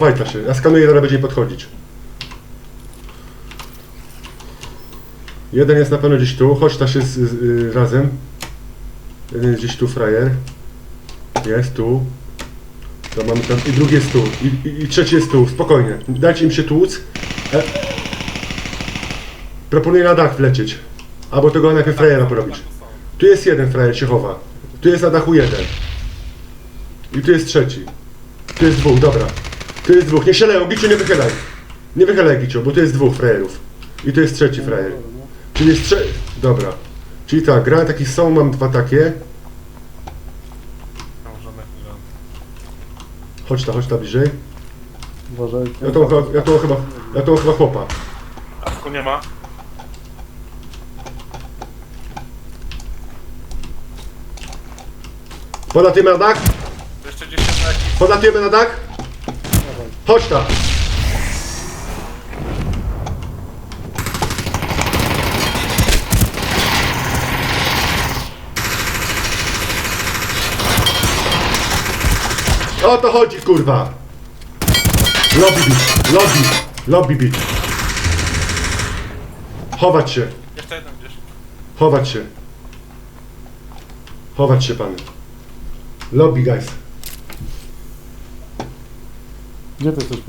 Fajta się, ja skanuję, zaraz będzie podchodzić. Jeden jest na pewno gdzieś tu, chodź ta się z, z, y, razem. Jeden jest gdzieś tu, frajer. Jest tu. To mamy tam, i drugi jest tu, i, i, i trzeci jest tu, spokojnie. Dajcie im się tłuc. E, proponuję na dach wlecieć. Albo tego najpierw frajera porobić. Tu jest jeden frajer, się chowa. Tu jest na dachu jeden. I tu jest trzeci. Tu jest dwóch, dobra. Tu jest dwóch, nie się leją, Giciu nie wychylaj. Nie wychylaj Giciu, bo tu jest dwóch frajerów. I tu jest trzeci frajer. Czyli jest trze... Dobra. Czyli tak, gra takich są, mam dwa takie. Chodź ta, chodź ta bliżej. Uważaj. Ja to, chyba- ja to chyba, ja to chyba chłopa. A tu nie ma? Polatujemy na dach? To jeszcze gdzieś jest jakiś... Polatujemy na dach? Chodź ta. O to chodzi, kurwa. Lobby bit, lobby, lobby bit. Chować się, Jeszcze jeden gdzieś. chować się. Chować się, pany. Lobby, guys. Где ты слышишь?